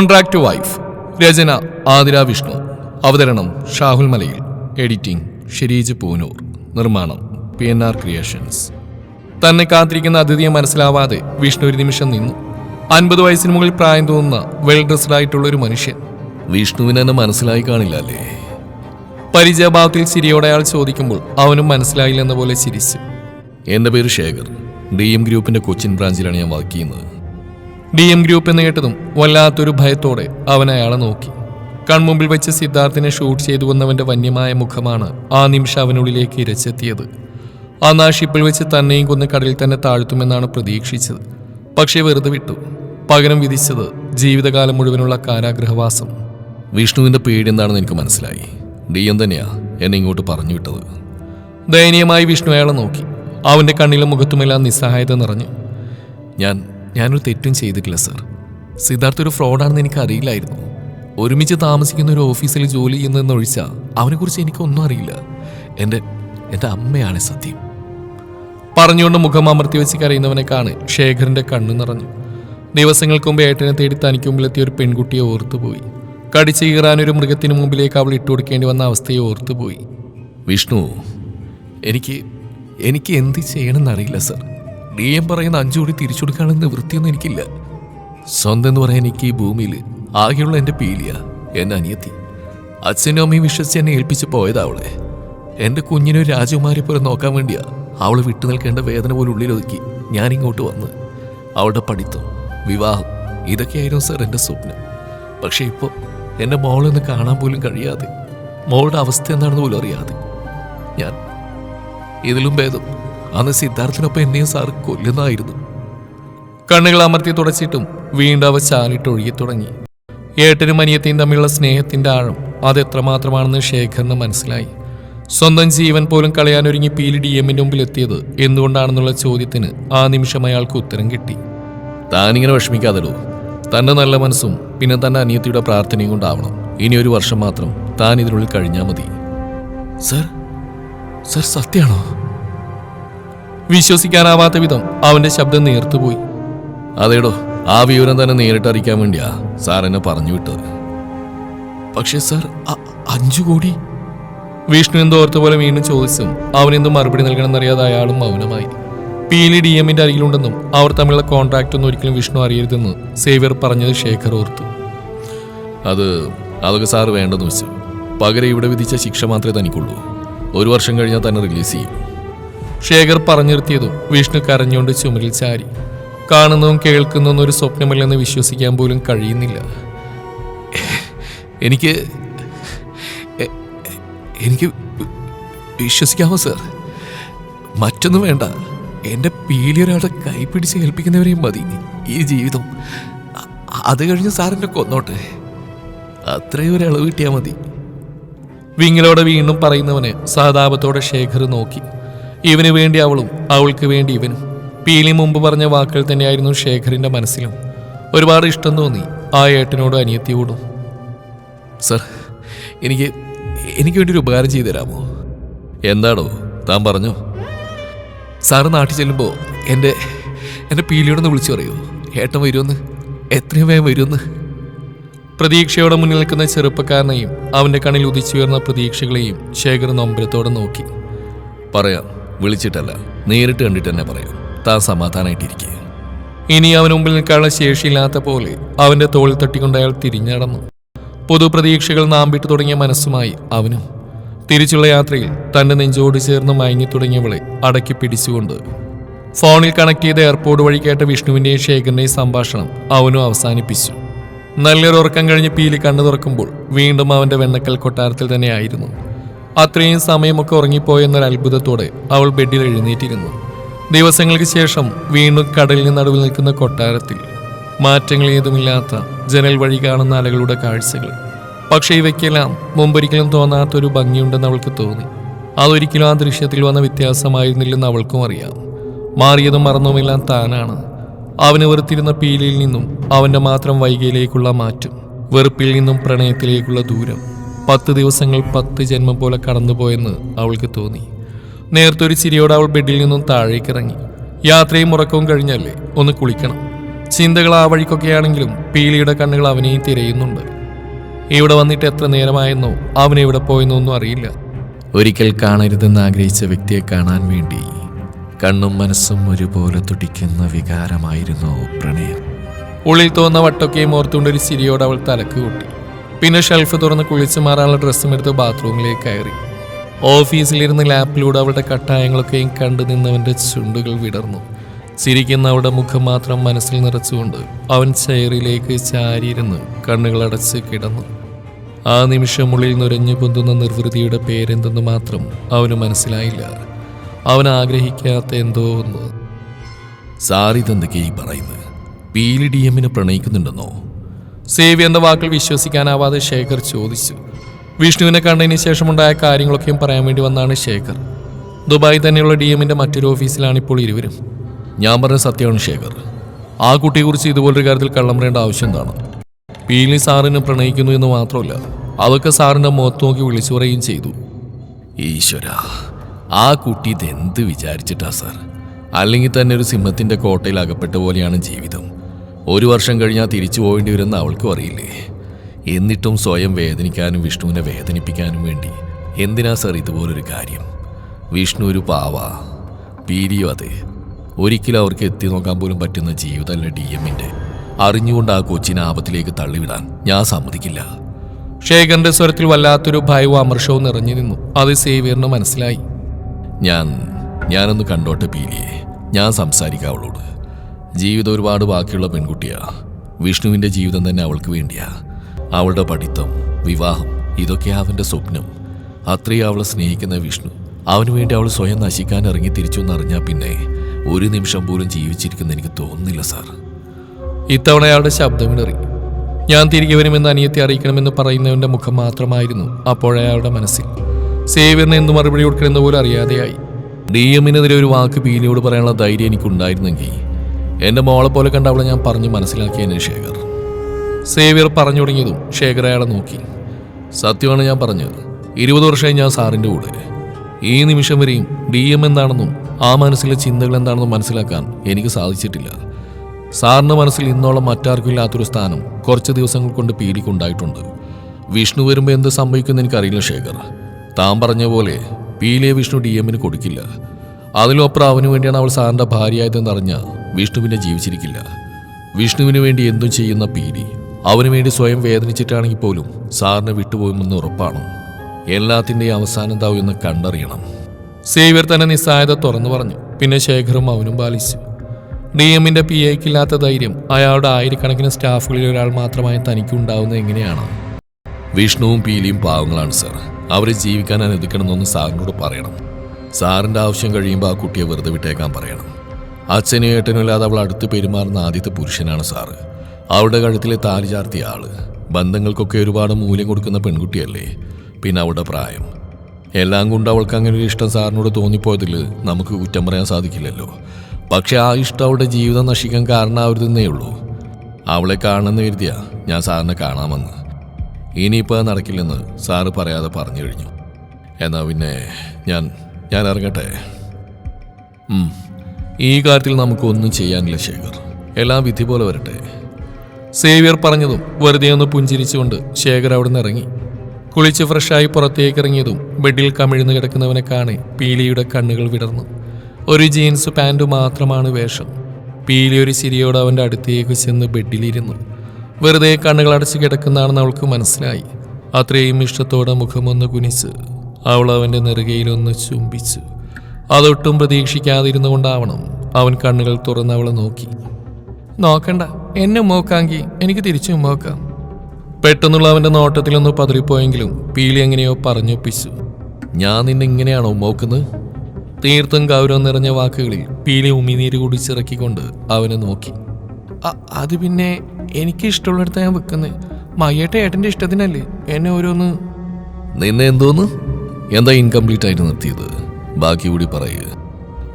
Contract wife രചന ആതിര വിഷ്ണു. അവതരണം Shahul Malayil. Editing Shireej Poonoor. നിർമ്മാണം പി എൻ ആർ ക്രിയേഷൻസ്. തന്നെ കാത്തിരിക്കുന്ന അതിഥിയെ മനസ്സിലാവാതെ വിഷ്ണു ഒരു നിമിഷം നിന്നു. അൻപത് വയസ്സിന് മുകളിൽ പ്രായം തോന്നുന്ന വെൽ ഡ്രസ്ഡ് ആയിട്ടുള്ള ഒരു മനുഷ്യൻ. വിഷ്ണുവിന് എന്നെ മനസ്സിലായി കാണില്ല അല്ലേ? പരിചയഭാവത്തിൽ ചിരിയോടെ അയാൾ ചോദിക്കുമ്പോൾ അവനും മനസ്സിലായില്ലെന്ന പോലെ ചിരിച്ചു. എന്റെ പേര് ശേഖർ. ഡി എം ഗ്രൂപ്പിന്റെ കൊച്ചിൻ ബ്രാഞ്ചിലാണ് ഞാൻ വർക്ക് ചെയ്യുന്നത്. ഡി എം ഗ്രൂപ്പ് എന്ന് കേട്ടതും വല്ലാത്തൊരു ഭയത്തോടെ അവൻ അയാളെ നോക്കി. കൺമുമ്പിൽ വെച്ച് സിദ്ധാർത്ഥിനെ ഷൂട്ട് ചെയ്തു വന്നവന്റെ വന്യമായ മുഖമാണ് ആ നിമിഷം അവനുള്ളിലേക്ക് ഇരച്ചെത്തിയത്. അന്ന് ആ ഷിപ്പിൽ വെച്ച് തന്നെയും കൊന്ന് കടലിൽ തന്നെ താഴ്ത്തുമെന്നാണ് പ്രതീക്ഷിച്ചത്. പക്ഷേ വെറുതെ വിട്ടു. പകരം വിധിച്ചത് ജീവിതകാലം മുഴുവനുള്ള കാരാഗ്രഹവാസം. വിഷ്ണുവിന്റെ പേടി എന്താണെന്ന് എനിക്ക് മനസ്സിലായി. ഡി എം തന്നെയാ എന്നെ ഇങ്ങോട്ട് പറഞ്ഞു വിട്ടത്. ദയനീയമായി വിഷ്ണു അയാളെ നോക്കി. അവന്റെ കണ്ണിലും മുഖത്തുമെല്ലാം നിസ്സഹായത നിറഞ്ഞു. ഞാൻ ഞാനൊരു തെറ്റും ചെയ്തിട്ടില്ല സർ. സിദ്ധാർത്ഥ ഒരു ഫ്രോഡാണെന്ന് എനിക്ക് അറിയില്ലായിരുന്നു ഒരുമിച്ച് താമസിക്കുന്ന ഒരു ഓഫീസിൽ ജോലി ചെയ്യുന്നതെന്നൊഴിച്ചാൽ അവനെക്കുറിച്ച് എനിക്കൊന്നും അറിയില്ല. എന്റെ എന്റെ അമ്മയാണ് സത്യം. പറഞ്ഞുകൊണ്ട് മുഖം അമർത്തി വെച്ച് കരയുന്നവനെ കാണെ ശേഖറിന്റെ കണ്ണു നിറഞ്ഞു. ദിവസങ്ങൾക്ക് മുമ്പ് ഏട്ടനെ തേടി തനിക്ക് മുമ്പിലെത്തിയ ഒരു പെൺകുട്ടിയെ ഓർത്തുപോയി. കടിച്ചു കീറാൻ ഒരു മൃഗത്തിന് മുമ്പിലേക്ക് അവൾ ഇട്ടുകൊടുക്കേണ്ടി വന്ന അവസ്ഥയെ ഓർത്തുപോയി. വിഷ്ണു എനിക്ക് എനിക്ക് എന്ത് ചെയ്യണമെന്നറിയില്ല സർ. ഡി എം പറയുന്ന അഞ്ചു കോടി തിരിച്ചു കൊടുക്കാനുള്ള വൃത്തിയൊന്നും എനിക്കില്ല. സ്വന്തം എന്ന് പറയാൻ എനിക്ക് ഈ ഭൂമിയിൽ ആകെയുള്ള എന്റെ പീലിയ എന്നെ അനിയത്തി. അച്ഛനും അമ്മയും വിശ്വസിച്ച് എന്നെ ഏൽപ്പിച്ച് പോയതാ അവളെ. എന്റെ കുഞ്ഞിനൊരു രാജകുമാരി പോലെ നോക്കാൻ വേണ്ടിയാ അവൾ വിട്ടു നിൽക്കേണ്ട വേദന പോലെ ഉള്ളിലൊതുക്കി ഞാൻ ഇങ്ങോട്ട് വന്ന് അവളുടെ പഠിത്തം വിവാഹം ഇതൊക്കെയായിരുന്നു സാർ എന്റെ സ്വപ്നം. പക്ഷേ ഇപ്പോൾ എന്റെ മോളൊന്ന് കാണാൻ പോലും കഴിയാതെ മോളുടെ അവസ്ഥ എന്താണെന്ന് പോലും അറിയാതെ ഞാൻ ഇതിലും ഭേദം അന്ന് സിദ്ധാർത്ഥിനൊപ്പം എന്നെയും സാർ കൊല്ലുന്നതായിരുന്നു. കണ്ണുകൾ അമർത്തി തുടച്ചിട്ടും വീണ്ടും അവ ചാലിട്ടൊഴുകി തുടങ്ങി. ഏട്ടനും അനിയത്തെയും തമ്മിലുള്ള സ്നേഹത്തിന്റെ ആഴം അതെത്രമാത്രമാണെന്ന് ശേഖറിന് മനസ്സിലായി. സ്വന്തം ജീവൻ പോലും കളയാനൊരുങ്ങി പീലി ഡി എമ്മിന്റെ മുമ്പിൽ എത്തിയത് എന്തുകൊണ്ടാണെന്നുള്ള ചോദ്യത്തിന് ആ നിമിഷം അയാൾക്ക് ഉത്തരം കിട്ടി. താനിങ്ങനെ വിഷമിക്കാതല്ലോ. തന്റെ നല്ല മനസ്സും പിന്നെ തന്റെ അനിയത്തിയുടെ പ്രാർത്ഥനയും കൊണ്ടാവണം. ഇനി ഒരു വർഷം മാത്രം താൻ ഇതിനുള്ളിൽ കഴിഞ്ഞാൽ മതി. Sir sir സത്യാണോ? വിശ്വസിക്കാനാവാത്ത വിധം അവന്റെ ശബ്ദം നേർത്തുപോയി. അതേടോ ആ വിവരം തന്നെ നേരിട്ട് അറിയിക്കാൻ വേണ്ടിയാ സാർ എന്നെ പറഞ്ഞു വിട്ടത്. പക്ഷേ സാർ അഞ്ചു കോടി? വിഷ്ണു എന്തോ ഓർത്ത പോലെ വീണ്ടും ചോദിച്ചും അവനെന്തും മറുപടി നൽകണമെന്നറിയാതെ അയാളും മൗനമായി. പി എൽ ഡി എമ്മിന്റെ അരികിലുണ്ടെന്നും അവർ തമ്മിലുള്ള കോൺട്രാക്ട് ഒന്നും ഒരിക്കലും വിഷ്ണു അറിയരുതെന്ന് സേവ്യർ പറഞ്ഞത് ശേഖർ ഓർത്തു. അത് അതൊക്കെ സാറ് വേണ്ടെന്ന് വെച്ചു. പകരം ഇവിടെ വിധിച്ച ശിക്ഷ മാത്രമേ തനിക്കുള്ളൂ. ഒരു വർഷം കഴിഞ്ഞാൽ തന്നെ റിലീസ് ചെയ്യും. ശേഖർ പറഞ്ഞിരുത്തിയതും വിഷ്ണു കരഞ്ഞുകൊണ്ട് ചുമലിൽ ചാരി. കാണുന്നതും കേൾക്കുന്നതും ഒരു സ്വപ്നമല്ലെന്ന് വിശ്വസിക്കാൻ പോലും കഴിയുന്നില്ല. എനിക്ക് എനിക്ക് വിശ്വസിക്കാമോ സർ? മറ്റൊന്നും വേണ്ട. എന്റെ പീലി ഒരാളുടെ കൈ പിടിച്ച് ഏൽപ്പിക്കുന്നവരെയും മതി ഈ ജീവിതം. അത് കഴിഞ്ഞ് സാറിന്റെ കൊന്നോട്ടെ. അത്രയും ഒരു കിട്ടിയാൽ മതി. വിങ്ങലോടെ വീണ്ടും പറയുന്നവനെ സഹതാപത്തോടെ ശേഖർ നോക്കി. ഇവന് വേണ്ടി അവളും അവൾക്ക് വേണ്ടി ഇവനും. പീലി മുമ്പ് പറഞ്ഞ വാക്കുകൾ തന്നെയായിരുന്നു ശേഖറിന്റെ മനസ്സിലും. ഒരുപാട് ഇഷ്ടം തോന്നി ആ ഏട്ടനോടും അനിയത്തിയോടും. സർ എനിക്ക് എനിക്ക് വേണ്ടി ഒരു ഉപകാരം ചെയ്തു തരാമോ? എന്താണോ താൻ പറഞ്ഞോ? സാറ് നാട്ടിൽ ചെല്ലുമ്പോൾ എന്റെ എന്റെ പീലിയോടൊന്ന് വിളിച്ചു പറയൂ. ഏട്ടൻ വരുമെന്ന് എത്രയും വേഗം വരുമെന്ന്. പ്രതീക്ഷയോടെ മുന്നിൽ നിൽക്കുന്ന ചെറുപ്പക്കാരനെയും അവന്റെ കണ്ണിൽ ഉദിച്ചുയർന്ന പ്രതീക്ഷകളെയും ശേഖർ നൊമ്പരത്തോടെ നോക്കി. പറയാം. വിളിച്ചിട്ടല്ല. നേരിട്ട് കണ്ടിട്ട് തന്നെ പറയൂ. താൻ സമാധാനമായിട്ടിരിക്കുക ഇനി അവന് മുമ്പിൽ നിൽക്കാനുള്ള ശേഷിയില്ലാത്ത പോലെ അവന്റെ തോളിൽ തട്ടിക്കൊണ്ട് അയാൾ തിരിഞ്ഞടന്നു. പുതുപ്രതീക്ഷകൾ നാമ്പിട്ട് തുടങ്ങിയ മനസ്സുമായി അവനും തിരിച്ചുള്ള യാത്രയിൽ തന്റെ നെഞ്ചോട് ചേർന്ന് മയങ്ങി തുടങ്ങിയവളെ അടക്കി പിടിച്ചുകൊണ്ട് ഫോണിൽ കണക്ട് ചെയ്ത എയർപോർട്ട് വഴി കേട്ട വിഷ്ണുവിന്റെയും ശേഖരന്റെയും സംഭാഷണം അവനും അവസാനിപ്പിച്ചു. നല്ലൊരു ഉറക്കം കഴിഞ്ഞ് പീലി കണ്ണു തുറക്കുമ്പോൾ വീണ്ടും അവന്റെ വെണ്ണക്കൽ കൊട്ടാരത്തിൽ തന്നെയായിരുന്നു അത്രയും സമയമൊക്കെ ഉറങ്ങിപ്പോയെന്നൊരു അത്ഭുതത്തോടെ അവൾ ബെഡിൽ എഴുന്നേറ്റിരുന്നു. ദിവസങ്ങൾക്ക് ശേഷം വീണ്ടും കടലിന് നടുവിൽ നിൽക്കുന്ന കൊട്ടാരത്തിൽ മാറ്റങ്ങൾ ഏതുമില്ലാത്ത ജനൽ വഴി കാണുന്ന അലകളുടെ കാഴ്ചകൾ. പക്ഷേ ഇവയ്ക്കെല്ലാം മുമ്പൊരിക്കലും തോന്നാത്തൊരു ഭംഗിയുണ്ടെന്ന് അവൾക്ക് തോന്നി. അതൊരിക്കലും ആ ദൃശ്യത്തിൽ വന്ന വ്യത്യാസമായിരുന്നില്ലെന്ന് അവൾക്കും അറിയാം. മാറിയതും മറന്നുമെല്ലാം താനാണ്. അവന് വെറുത്തിരുന്ന പീലിയിൽ നിന്നും അവന്റെ മാത്രം വൈകിയിലേക്കുള്ള മാറ്റം വെറുപ്പിൽ നിന്നും പ്രണയത്തിലേക്കുള്ള ദൂരം. പത്ത് ദിവസങ്ങൾ പത്ത് ജന്മം പോലെ കടന്നുപോയെന്ന് അവൾക്ക് തോന്നി. നേരത്തെ ഒരു ചിരിയോടെ അവൾ ബെഡിൽ നിന്നും താഴേക്ക് ഇറങ്ങി. യാത്രയും ഉറക്കവും കഴിഞ്ഞല്ലേ? ഒന്ന് കുളിക്കണം. ചിന്തകൾ ആ വഴിക്കൊക്കെയാണെങ്കിലും പീലിയുടെ കണ്ണുകൾ അവനെയും തിരയുന്നുണ്ട്. ഇവിടെ വന്നിട്ട് എത്ര നേരമായെന്നോ അവനെവിടെ പോയെന്നോ ഒന്നും അറിയില്ല. ഒരിക്കൽ കാണരുതെന്ന് ആഗ്രഹിച്ച വ്യക്തിയെ കാണാൻ വേണ്ടി കണ്ണും മനസ്സും ഒരുപോലെ തുടിക്കുന്ന വികാരമായിരുന്നു പ്രണയം. ഉള്ളിൽ തോന്ന വട്ടൊക്കെയും ഓർത്തുകൊണ്ട് ഒരു ചിരിയോട് അവൾ തലക്ക് കൂട്ടി. പിന്നെ ഷെൽഫ് തുറന്ന് കുളിച്ചു മാറാനുള്ള ഡ്രസ്സും എടുത്ത് ബാത്റൂമിലേക്ക് കയറി. ഓഫീസിലിരുന്ന് ലാപ്പിലൂടെ അവളുടെ കട്ടായങ്ങളൊക്കെയും കണ്ടു നിന്നവന്റെ ചുണ്ടുകൾ വിടർന്നു. ചിരിക്കുന്ന അവളുടെ മുഖം മാത്രം മനസ്സിൽ നിറച്ചുകൊണ്ട് അവൻ ചെയറിലേക്ക് ചാരിയിരുന്ന് കണ്ണുകളടച്ച് കിടന്നു. ആ നിമിഷം ഉള്ളിൽ നുരഞ്ഞു പൊന്തുന്ന നിർവൃതിയുടെ പേരെന്തെന്ന് മാത്രം അവന് മനസ്സിലായില്ല. അവൻ ആഗ്രഹിക്കാത്ത എന്തോ ഒന്ന്. സാറിതെന്തൊക്കെയാ ഈ പറയുന്നത് പീലി ഡി എമ്മിനെ പ്രണയിക്കുന്നുണ്ടെന്നോ? സേവി എന്ന വാക്കിൽ വിശ്വസിക്കാനാവാതെ ശേഖർ ചോദിച്ചു. വിഷ്ണുവിനെ കണ്ടതിന് ശേഷമുണ്ടായ കാര്യങ്ങളൊക്കെയും പറയാൻ വേണ്ടി വന്നാണ് ശേഖർ. ദുബായ് തന്നെയുള്ള ഡി എമ്മിന്റെ മറ്റൊരു ഓഫീസിലാണ് ഇപ്പോൾ ഇരുവരും. ഞാൻ പറഞ്ഞ സത്യമാണ് ശേഖർ. ആ കുട്ടിയെക്കുറിച്ച് ഇതുപോലൊരു കാര്യത്തിൽ കള്ളം പറയേണ്ട ആവശ്യം എന്താണ്? പീലി സാറിനെ പ്രണയിക്കുന്നു എന്ന് മാത്രമല്ല അതൊക്കെ സാറിന്റെ മുഖത്ത് നോക്കി വിളിച്ചു പറയുകയും ചെയ്തു. ഈശ്വര ആ കുട്ടി ഇതെന്ത് വിചാരിച്ചിട്ടാ സാർ? അല്ലെങ്കിൽ തന്നെ ഒരു സിംഹത്തിന്റെ കോട്ടയിൽ അകപ്പെട്ട പോലെയാണ് ജീവിതം. ഒരു വർഷം കഴിഞ്ഞാൽ തിരിച്ചു പോകേണ്ടി വരുമെന്ന് അവൾക്കും അറിയില്ലേ? എന്നിട്ടും സ്വയം വേദനിക്കാനും വിഷ്ണുവിനെ വേദനിപ്പിക്കാനും വേണ്ടി എന്തിനാ സാർ ഇതുപോലൊരു കാര്യം? വിഷ്ണു ഒരു പാവ. പീരിയോ അതെ. ഒരിക്കലും അവർക്ക് എത്തി നോക്കാൻ പോലും പറ്റുന്ന ജീവിതമല്ല ഡി എമ്മിന്റെ അറിഞ്ഞുകൊണ്ട് ആ കൊച്ചിനെ ആപത്തിലേക്ക് തള്ളിവിടാൻ ഞാൻ സമ്മതിക്കില്ല. ശേഖറിന്റെ സ്വരത്തിൽ വല്ലാത്തൊരു ഭയവും അമർഷവും നിറഞ്ഞു നിന്നു. അത് സേവിയറിന് മനസ്സിലായി. ഞാൻ ഞാനൊന്ന് കണ്ടോട്ടെ പീലിയെ. ഞാൻ സംസാരിക്കാം അവളോട്. ജീവിതം ഒരുപാട് ബാക്കിയുള്ള പെൺകുട്ടിയാ. വിഷ്ണുവിന്റെ ജീവിതം തന്നെ അവൾക്ക് വേണ്ടിയാ. അവളുടെ പഠിത്തം വിവാഹം ഇതൊക്കെ അവന്റെ സ്വപ്നം. അത്രയും അവളെ സ്നേഹിക്കുന്ന വിഷ്ണു. അവന് വേണ്ടി അവൾ സ്വയം നശിക്കാൻ ഇറങ്ങി തിരിച്ചു എന്നറിഞ്ഞാൽ പിന്നെ ഒരു നിമിഷം പോലും ജീവിച്ചിരിക്കുന്ന എനിക്ക് തോന്നുന്നില്ല സാർ. ഇത്തവണ അയാളുടെ ശബ്ദമിടറി ഞാൻ തിരികെ വരുമെന്ന് അനിയത്തെ അറിയിക്കണമെന്ന് പറയുന്നവന്റെ മുഖം മാത്രമായിരുന്നു അപ്പോഴയാളുടെ മനസ്സിൽ. സേവ്യറിന് എന്ത് മറുപടി കൊടുക്കണമെന്ന് പോലും അറിയാതെയായി. ഡി എമ്മിനെതിരെ ഒരു വാക്ക് പീലിയോട് പറയാനുള്ള ധൈര്യം എനിക്കുണ്ടായിരുന്നെങ്കിൽ എന്റെ മോളെ പോലെ കണ്ട അവളെ ഞാൻ പറഞ്ഞു മനസ്സിലാക്കിയതിന് ശേഖർ. സേവ്യർ പറഞ്ഞു തുടങ്ങിയതും ശേഖർ അയാളെ നോക്കി. സത്യമാണ് ഞാൻ പറഞ്ഞത്. ഇരുപത് വർഷമായി ഞാൻ സാറിന്റെ കൂടെ. ഈ നിമിഷം വരെയും ഡി എം എന്താണെന്നും ആ മനസ്സിലെ ചിന്തകൾ എന്താണെന്നും മനസ്സിലാക്കാൻ എനിക്ക് സാധിച്ചിട്ടില്ല. സാറിന്റെ മനസ്സിൽ ഇന്നോളം മറ്റാർക്കും ഇല്ലാത്തൊരു സ്ഥാനം കുറച്ച് ദിവസങ്ങൾ കൊണ്ട് പീലിക്കുണ്ടായിട്ടുണ്ട്. വിഷ്ണു വരുമ്പോൾ എന്ത് സംഭവിക്കുമെന്ന് എനിക്കറിയില്ല ശേഖർ. താൻ പറഞ്ഞ പോലെ പീലിയെ വിഷ്ണു ഡി എമ്മിന് കൊടുക്കില്ല. അതിലൊപ്പം അവന് വേണ്ടിയാണ് അവൾ സാറിന്റെ ഭാര്യയായതെന്ന് അറിഞ്ഞ വിഷ്ണു പിന്നെ ജീവിച്ചിരിക്കില്ല. വിഷ്ണുവിന് വേണ്ടി എന്തും ചെയ്യുന്ന പീലി അവന് വേണ്ടി സ്വയം വേദനിച്ചിട്ടാണെങ്കിൽ പോലും സാറിനെ വിട്ടുപോകുമെന്ന് ഉറപ്പാണ്. എല്ലാത്തിന്റെയും അവസാനം എന്താവും എന്ന് കണ്ടറിയണം. സേവ്യർ തന്നെ നിസ്സായത തുറന്നു പറഞ്ഞു. പിന്നെ ശേഖറും അവനും പാലിച്ചു. ഡി എമ്മിന്റെ പി എക്കില്ലാത്ത ധൈര്യം അയാളുടെ ആയിരക്കണക്കിന് സ്റ്റാഫുകളിൽ ഒരാൾ മാത്രമായി തനിക്കുണ്ടാവുന്നത് എങ്ങനെയാണ്? വിഷ്ണുവും പീലിയും പാവങ്ങളാണ് സാർ. അവരെ ജീവിക്കാൻ അനുവദിക്കണമെന്ന് സാറിനോട് പറയണം. സാറിന്റെ ആവശ്യം കഴിയുമ്പോൾ ആ കുട്ടിയെ വെറുതെ വിട്ടേക്കാൻ പറയണം. അച്ഛനും അവൾ അടുത്ത് പെരുമാറുന്ന ആദ്യത്തെ പുരുഷനാണ് സാറ്. അവളുടെ കഴുത്തിലെ താലി ചാർത്തിയ ആൾ. ബന്ധങ്ങൾക്കൊക്കെ ഒരുപാട് മൂല്യം കൊടുക്കുന്ന പെൺകുട്ടിയല്ലേ? പിന്നെ അവളുടെ പ്രായം. എല്ലാം കൊണ്ട് അവൾക്ക് അങ്ങനെ ഒരു ഇഷ്ടം സാറിനോട് തോന്നിപ്പോയതിൽ നമുക്ക് കുറ്റം പറയാൻ സാധിക്കില്ലല്ലോ. പക്ഷെ ആ ഇഷ്ടം അവളുടെ ജീവിതം നശിക്കാൻ കാരണമാവരുതെന്നേ ഉള്ളൂ. അവളെ കാണണമെന്ന് കരുതിയാ ഞാൻ സാറിനെ കാണാമെന്ന് ഇനിയിപ്പോൾ നടക്കില്ലെന്ന് സാറ് പറയാതെ പറഞ്ഞു കഴിഞ്ഞു. എന്നാ പിന്നെ ഞാൻ ഞാൻ ഇറങ്ങട്ടെ. ഈ കാര്യത്തിൽ നമുക്കൊന്നും ചെയ്യാനില്ല ശേഖർ. എല്ലാം വിധി പോലെ വരട്ടെ. സേവ്യർ പറഞ്ഞതും വെറുതെ ഒന്ന് പുഞ്ചിരിച്ചുകൊണ്ട് ശേഖർ അവിടെ നിന്ന് ഇറങ്ങി. കുളിച്ച് ഫ്രഷായി പുറത്തേക്ക് ഇറങ്ങിയതും ബെഡിൽ കമിഴ്ന്ന് കിടക്കുന്നവനെ കാണെ പീലിയുടെ കണ്ണുകൾ വിടർന്നു. ഒരു ജീൻസ് പാന്റ് മാത്രമാണ് വേഷം. പീലി ഒരു ചിരിയോട് അവന്റെ അടുത്തേക്ക് ചെന്ന് ബെഡിലിരുന്നു. വെറുതെ കണ്ണുകൾ അടച്ച് കിടക്കുന്നതാണെന്ന് അവൾക്ക് മനസ്സിലായി. അത്രയും ഇഷ്ടത്തോടെ മുഖമൊന്ന് കുനിച്ച് അവൾ അവന്റെ നെറുകയിലൊന്ന് ചുംബിച്ചു. അതൊട്ടും പ്രതീക്ഷിക്കാതിരുന്നു കൊണ്ടാവണം അവൻ കണ്ണുകൾ തുറന്ന് അവളെ നോക്കി. നോക്കണ്ട എന്നെ ഉമ്മോക്കാങ്കി എനിക്ക് തിരിച്ചു ഉമ്മോക്കാം പെട്ടെന്നുള്ള അവന്റെ നോട്ടത്തിലൊന്ന് പതറിപ്പോയെങ്കിലും പീലി എങ്ങനെയോ പറഞ്ഞൊപ്പിച്ചു ഞാൻ നിന്നെ ഇങ്ങനെയാണോ ഉമ്മോക്കുന്നത് തീർത്തും ഗൗരവം നിറഞ്ഞ വാക്കുകളിൽ പീലി ഉമിനീര് കുടിച്ചിറക്കിക്കൊണ്ട് അവനെ നോക്കി. "അ- അത് പിന്നെ എനിക്ക് ഇഷ്ടമുള്ളിടത്ത് ഞാൻ വെക്കുന്നത് മയ്യേട്ട ഏട്ടന്റെ ഇഷ്ടത്തിനല്ലേ എന്നെ ഓരോന്ന്? നിന്നെ എന്തോന്ന്? എന്താ ഇൻകംപ്ലീറ്റ് ആയിട്ട് നിർത്തിയത്? ബാക്കി കൂടി പറയുക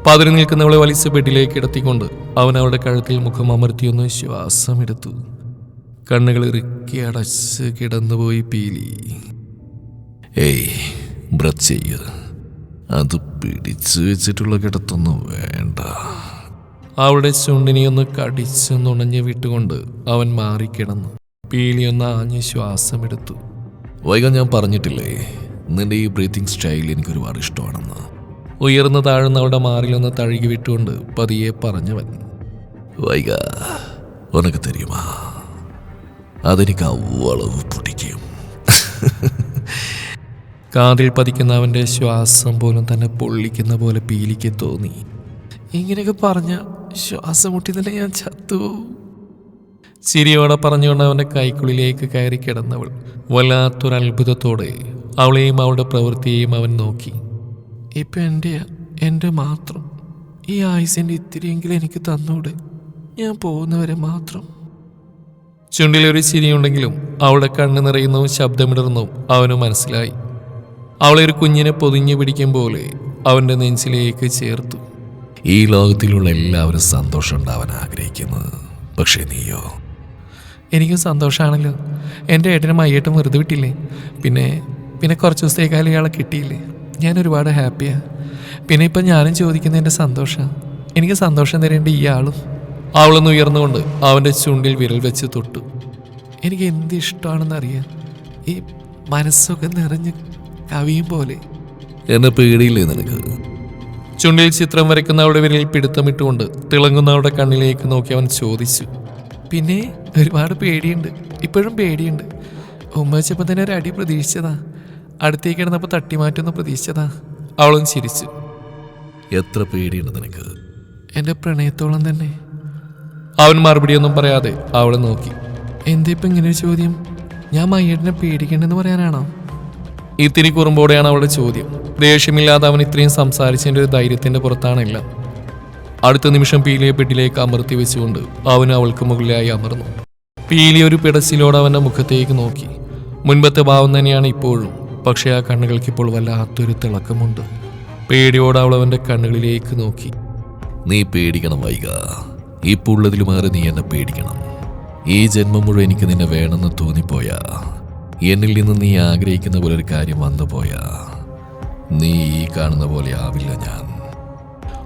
പതിരി നിൽക്കുന്നവളെ വലിച്ച ബെഡിലേക്ക് കിടത്തിക്കൊണ്ട് അവൻ അവളുടെ കഴുത്തിൽ മുഖം അമർത്തിയൊന്ന് ശ്വാസമെടുത്തു. കണ്ണുകൾ ഇറുക്കി അടച്ച് കിടന്നുപോയി പീലി. ഏയ് ബ്രത്ത് ചെയ്യ. അത് പിടിച്ചു വെച്ചിട്ടുള്ള കിടത്തൊന്നും വേണ്ട. അവളുടെ ചുണ്ടിനെയൊന്ന് കടിച്ചു നുണഞ്ഞു വിട്ടുകൊണ്ട് അവൻ മാറിക്കിടന്നു. പീലിയൊന്ന് ആഞ്ഞ് ശ്വാസമെടുത്തു. വൈകാൻ ഞാൻ പറഞ്ഞിട്ടില്ലേ നിന്റെ ഈ ബ്രീത്തിങ് സ്റ്റൈൽ എനിക്ക് ഒരുപാട് ഇഷ്ടമാണെന്ന്. ഉയർന്നു താഴ്ന്നവളുടെ മാറിലൊന്ന് തഴുകി വിട്ടുകൊണ്ട് പതിയെ പറഞ്ഞവൻ വൈക ഉനക്ക് തരുമാ. അതെനിക്ക് അവളവ് പൊട്ടിക്കും കാതിൽ പതിക്കുന്ന അവന്റെ ശ്വാസം പോലും തന്നെ പൊള്ളിക്കുന്ന പോലെ പീലിക്ക് തോന്നി. ഇങ്ങനെയൊക്കെ പറഞ്ഞ ശ്വാസം മുട്ടി തന്നെ ഞാൻ ചത്തു? ചിരിയോടെ പറഞ്ഞുകൊണ്ട് അവന്റെ കൈക്കുള്ളിലേക്ക് കയറി കിടന്നവൾ വല്ലാത്തൊരത്ഭുതത്തോടെ അവളെയും അവളുടെ പ്രവൃത്തിയെയും അവൻ നോക്കി. ഇപ്പം എന്റെ എന്റെ മാത്രം. ഈ ആയുസിന്റെ ഇത്തിരിയെങ്കിലും എനിക്ക് തന്നൂടെ. ഞാൻ പോകുന്നവരെ മാത്രം. ചുണ്ടിലൊരു ചിരിയുണ്ടെങ്കിലും അവളുടെ കണ്ണ് നിറയുന്നതും ശബ്ദമിടർന്നതും അവന് മനസ്സിലായി. അവളെ ഒരു കുഞ്ഞിനെ പൊതിഞ്ഞു പിടിക്കും പോലെ അവന്റെ നെഞ്ചിലേക്ക് ചേർത്തു. ഈ ലോകത്തിലുള്ള എല്ലാവരും സന്തോഷം ഉണ്ടാവാൻ ആഗ്രഹിക്കുന്നത് പക്ഷേ നീയോ? എനിക്കും സന്തോഷമാണല്ലോ എന്റെ ഏട്ടനും അയ്യേട്ടും വെറുതെ വിട്ടില്ലേ? പിന്നെ പിന്നെ കുറച്ച് ദിവസത്തേക്കാൾ ഇയാളെ കിട്ടിയില്ലേ? ഞാൻ ഒരുപാട് ഹാപ്പിയാണ് പിന്നെ ഇപ്പം ഞാനും ചോദിക്കുന്ന എന്റെ സന്തോഷം. എനിക്ക് സന്തോഷം തരേണ്ട ഇയാളും. അവളൊന്ന് ഉയർന്നുകൊണ്ട് അവന്റെ ചുണ്ടിൽ വിരൽ വെച്ച് തൊട്ടു. എനിക്ക് എന്ത് ഇഷ്ടമാണെന്ന് അറിയാം ഈ മനസ്സൊക്കെ നിറഞ്ഞ് കവിയും പോലെ. എന്നെ പേടിയില്ലേ നിനക്ക്? ചുണ്ടിൽ ചിത്രം വരയ്ക്കുന്ന അവളുടെ വിരലിൽ പിടുത്തമിട്ടുകൊണ്ട് തിളങ്ങുന്ന അവളുടെ കണ്ണിലേക്ക് നോക്കി അവൻ ചോദിച്ചു. പിന്നെ ഒരുപാട് പേടിയുണ്ട്. ഇപ്പോഴും പേടിയുണ്ട്. ഉമ്മ വെച്ചപ്പോൾ തന്നെ ഒരു അടി പ്രതീക്ഷിച്ചതാ. അടുത്തേക്ക് കിടന്നപ്പോൾ തട്ടിമാറ്റുന്ന പ്രതീക്ഷിച്ചതാ. അവളും ചിരിച്ചു. എത്ര പേടിയുണ്ട് നിനക്ക്? എന്റെ പ്രണയത്തോളം തന്നെ. അവൻ മറുപടിയൊന്നും പറയാതെ അവളെ നോക്കി. എന്തിപ്പോ ഇങ്ങനെ ഒരു ചോദ്യം? ഞാൻ മയ്യേട്ടിനെ പേടിക്കണ്ടെന്ന് പറയാനാണോ? ഇത്തിരി കുറുമ്പോടെയാണ് അവളുടെ ചോദ്യം. ദേഷ്യമില്ലാതെ അവൻ ഇത്രയും സംസാരിച്ചതിന്റെ ഒരു ധൈര്യത്തിന്റെ പുറത്താണില്ല. അടുത്ത നിമിഷം പീലിയെ പെട്ടിലേക്ക് അമർത്തി വെച്ചുകൊണ്ട് അവൻ അവൾക്ക് മുകളിലായി അമർന്നു. പീലി ഒരു പിടച്ചിലോട് അവന്റെ മുഖത്തേക്ക് നോക്കി. മുൻപത്തെ ഭാവം തന്നെയാണ് ഇപ്പോഴും. പക്ഷേ ആ കണ്ണുകൾക്ക് ഇപ്പോൾ വല്ലാത്തൊരു തിളക്കമുണ്ട്. പേടിയോടെ അവൾ കണ്ണുകളിലേക്ക് നോക്കി. നീ പേടിക്കണം വൈക ഇപ്പോൾ മാറി നീ എന്നെ പേടിക്കണം. ഈ ജന്മം മുഴുവൻ എനിക്ക് നിന്നെ വേണമെന്ന് തോന്നിപ്പോയാ. എന്നിൽ നിന്ന് നീ ആഗ്രഹിക്കുന്ന പോലെ ഒരു കാര്യം വന്നു പോയാ നീ ഈ കാണുന്ന പോലെ ആവില്ല ഞാൻ.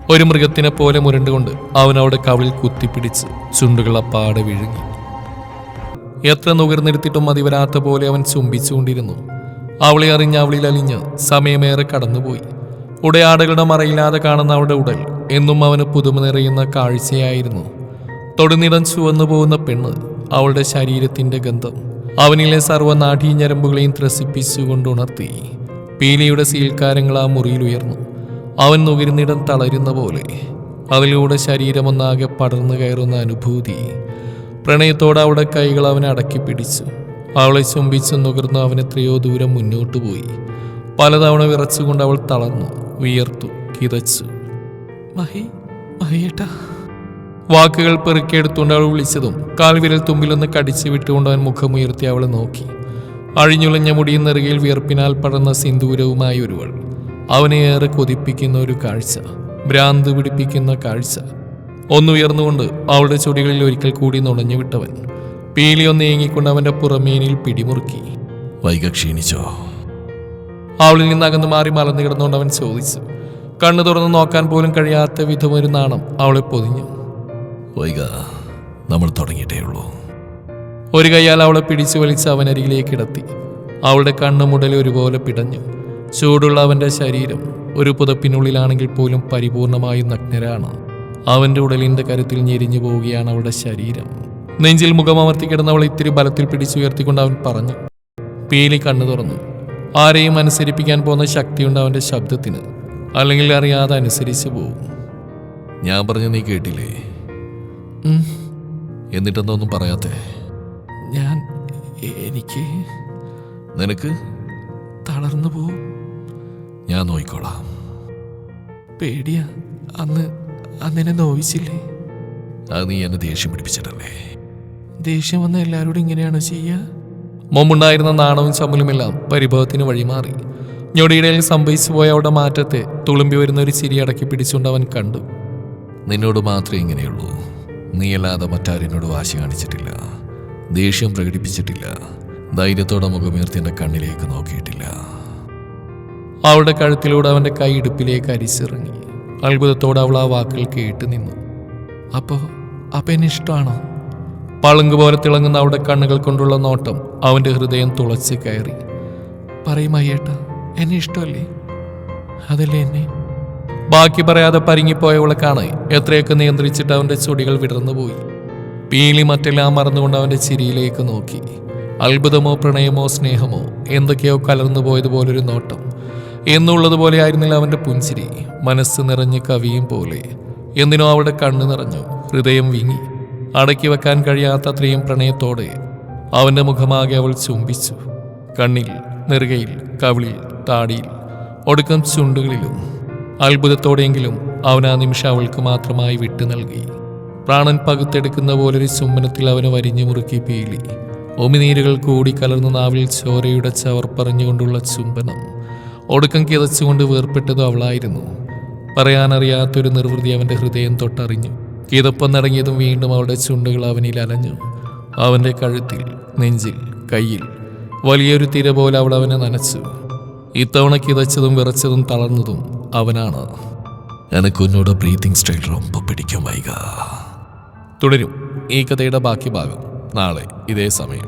ഒരു മൃഗത്തിനെ പോലെ മുരണ്ടുകൊണ്ട് അവൻ അവിടെ കവിളിൽ കുത്തിപ്പിടിച്ച് ചുണ്ടുകൾ അപ്പാടെ വിഴുങ്ങി. എത്ര നുകർന്നിരുത്തിട്ടും മതി വരാത്ത പോലെ അവൻ ചുംബിച്ചുകൊണ്ടിരുന്നു. അവളെ അറിഞ്ഞ് അവളിൽ അലിഞ്ഞ് സമയമേറെ കടന്നുപോയി. ഉടയാടകളുടെ മറയില്ലാതെ കാണുന്ന അവളുടെ ഉടൽ എന്നും അവന് പുതുമ നിറയുന്ന കാഴ്ചയായിരുന്നു. തൊടുനിടം ചുവന്നു പോകുന്ന പെണ്ണ് അവളുടെ ശരീരത്തിന്റെ ഗന്ധം അവനിലെ സർവനാഠീ ഞരമ്പുകളെയും ത്രസിപ്പിച്ചുകൊണ്ടുണർത്തി പീലിയുടെ സീൽക്കാരങ്ങൾ ആ മുറിയിൽ ഉയർന്നു. അവൻ നുകരുന്നിടം തളരുന്ന പോലെ അതിലൂടെ ശരീരമൊന്നാകെ പടർന്നു കയറുന്ന അനുഭൂതി പ്രണയത്തോടെ അവളുടെ കൈകൾ അവനെ അടക്കി പിടിച്ചു അവളെ ചുംബിച്ച് നുകർന്ന് അവൻ എത്രയോ ദൂരം മുന്നോട്ടു പോയി. പലതവണ വിറച്ചുകൊണ്ട് അവൾ തളർന്നു വിയർത്തു കിതച്ചു. മഹി മഹിയേട്ടാ. വാക്കുകൾ പെറുക്കിയെടുത്തുകൊണ്ട് അവൾ വിളിച്ചതും കാൽവിരൽ തുമ്പിലൊന്ന് കടിച്ചു വിട്ടുകൊണ്ട് അവൻ മുഖമുയർത്തി അവളെ നോക്കി. അഴിഞ്ഞുളഞ്ഞ മുടിയും നെറുകയിൽ വിയർപ്പിനാൽ പടർന്ന സിന്ദൂരവുമായി ഒരുവൾ. അവനെ ഏറെ കൊതിപ്പിക്കുന്ന ഒരു കാഴ്ച ഭ്രാന്ത് പിടിപ്പിക്കുന്ന കാഴ്ച. ഒന്നുയർന്നുകൊണ്ട് അവളുടെ ചുടികളിൽ ഒരിക്കൽ കൂടി നുണഞ്ഞു വിട്ടവൻ. പീലി നീങ്ങിക്കൊണ്ട് അവന്റെ പുറമേനിൽ പിടിമുറുക്കി. വൈക ക്ഷീണിച്ചോ? അവളിൽ നിന്ന് അകന്നു മാറി മലർന്നു കിടന്നുകൊണ്ട് അവൻ ചോദിച്ചു. കണ്ണു തുറന്ന് നോക്കാൻ പോലും കഴിയാത്ത വിധം ഒരു നാണം അവളെ പൊതിഞ്ഞു. വൈക നമ്മൾ തുടങ്ങിയിട്ടേ ഉള്ളൂ. ഒരു കൈയാൽ അവളെ പിടിച്ചു വലിച്ച് അവനരികിലേക്ക് ഇടത്തി അവളുടെ കണ്ണു മുടൽ ഒരുപോലെ പിടഞ്ഞു. ചൂടുള്ള അവന്റെ ശരീരം ഒരു പുതപ്പിനുള്ളിലാണെങ്കിൽ പോലും പരിപൂർണമായും നഗ്നരാണ്. അവന്റെ ഉടലിന്റെ കരുത്തിൽ ഞെരിഞ്ഞു പോവുകയാണ് അവളുടെ ശരീരം. നെഞ്ചിൽ മുഖമമർത്തി കിടന്നവൾ ഇത്തിരി ബലത്തിൽ പിടിച്ചുയർത്തിക്കൊണ്ട് അവൻ പറഞ്ഞു. പേലി കണ്ണു തുറന്നു. ആരെയും അനുസരിപ്പിക്കാൻ പോകുന്ന ശക്തിയുണ്ട് അവന്റെ ശബ്ദത്തിന്. അല്ലെങ്കിൽ അറിയാതെ അനുസരിച്ച് പോകും. ഞാൻ പറഞ്ഞു നീ കേട്ടില്ലേ? എന്നിട്ടെന്തോന്നും പറയാത്തേ? ഞാൻ എനിക്ക് നിനക്ക്? തളർന്നു പോവും. ഞാൻ നോയിക്കോളാം. പേടിയാ. അന്ന് അന്നെന്നെ നോവിച്ചില്ലേ? അത് നീ എന്നെ ദേഷ്യം പിടിപ്പിച്ചിട്ടല്ലേ? ദേഷ്യം വന്ന എല്ലാവരോടും ഇങ്ങനെയാണ് ചെയ്യുക? മുമ്പുണ്ടായിരുന്ന നാണവും ചമ്മലുമെല്ലാം പരിഭവത്തിന് വഴിമാറി. ഞൊടിയിടയിൽ സംഭവിച്ചു പോയ അവളുടെ മാറ്റത്തെ തുളുമ്പി വരുന്ന ഒരു ചിരി അടക്കി പിടിച്ചുകൊണ്ട് അവൻ കണ്ടു. നിന്നോട് മാത്രമേ ഇങ്ങനെയുള്ളൂ. നീയല്ലാതെ മറ്റാരെന്നോട് വാശി കാണിച്ചിട്ടില്ല. ദേഷ്യം പ്രകടിപ്പിച്ചിട്ടില്ല. ധൈര്യത്തോടെ മുഖമുയർത്തി എന്റെ കണ്ണിലേക്ക് നോക്കിയിട്ടില്ല. അവളുടെ കഴുത്തിലൂടെ അവന്റെ കൈ ഇടുപ്പിലേക്ക് അരിച്ചിറങ്ങി. അത്ഭുതത്തോടെ അവൾ ആ വാക്കുകൾ കേട്ട് നിന്നു. അപ്പോ അപ്പൊ എന്നെ ഇഷ്ടമാണോ? പളുങ്ക് പോലെ തിളങ്ങുന്ന അവളുടെ കണ്ണുകൾ കൊണ്ടുള്ള നോട്ടം അവന്റെ ഹൃദയം തുളച്ച് കയറി. പറയും അയ്യേട്ട എന്നെ ഇഷ്ടമല്ലേ? അതല്ലേ എന്നെ? ബാക്കി പറയാതെ പരിങ്ങിപ്പോയവളെക്കാണ് എത്രയൊക്കെ നിയന്ത്രിച്ചിട്ട് അവന്റെ ചൊടികൾ വിടർന്നുപോയി പീലി മറ്റെല്ലാം മറന്നുകൊണ്ട് അവന്റെ ചിരിയിലേക്ക് നോക്കി. അത്ഭുതമോ പ്രണയമോ സ്നേഹമോ എന്തൊക്കെയോ കലർന്നു പോയതുപോലൊരു നോട്ടം. എന്നുള്ളതുപോലെ ആയിരുന്നില്ല അവന്റെ പുഞ്ചിരി. മനസ്സ് നിറഞ്ഞ് കവിയും പോലെ. എന്തിനോ അവളുടെ കണ്ണ് നിറഞ്ഞു. ഹൃദയം വിങ്ങി. അടക്കി വെക്കാൻ കഴിയാത്തത്രയും പ്രണയത്തോടെ അവന്റെ മുഖമാകെ അവൾ ചുംബിച്ചു. കണ്ണിൽ നെറുകയിൽ കവിളിൽ താടിയിൽ ഒടുക്കം ചുണ്ടുകളിലും അത്ഭുതത്തോടെയെങ്കിലും അവൻ ആ നിമിഷം അവൾക്ക് മാത്രമായി വിട്ടു നൽകി. പ്രാണൻ പകുത്തെടുക്കുന്ന പോലൊരു ചുംബനത്തിൽ അവന് വരിഞ്ഞു മുറുക്കി പീലി. ഒമിനീരുകൾ കൂടി കലർന്ന നാവിൽ ചോരയുടെ ചവർ പറഞ്ഞുകൊണ്ടുള്ള ചുംബനം ഒടുക്കം കിതച്ചുകൊണ്ട് വേർപ്പെട്ടതും അവളായിരുന്നു. പറയാനറിയാത്തൊരു നിർവൃതി അവന്റെ ഹൃദയം തൊട്ടറിഞ്ഞു. കിതപ്പം നടങ്ങിയതും വീണ്ടും അവളുടെ ചുണ്ടുകൾ അവനിൽ അലഞ്ഞു. അവന്റെ കഴുത്തിൽ നെഞ്ചിൽ കയ്യിൽ വലിയൊരു തിര പോലെ അവൾ അവനെ നനച്ചു. ഇത്തവണ കിതച്ചതും വിറച്ചതും തളർന്നതും അവനാണ്. എനക്ക് ഉന്നോട് ബ്രീത്തിങ് സ്റ്റൈൽ റൊമ്പ പിടിക്കും വൈക തുടരും ഈ കഥയുടെ ബാക്കി ഭാഗം നാളെ ഇതേ സമയം.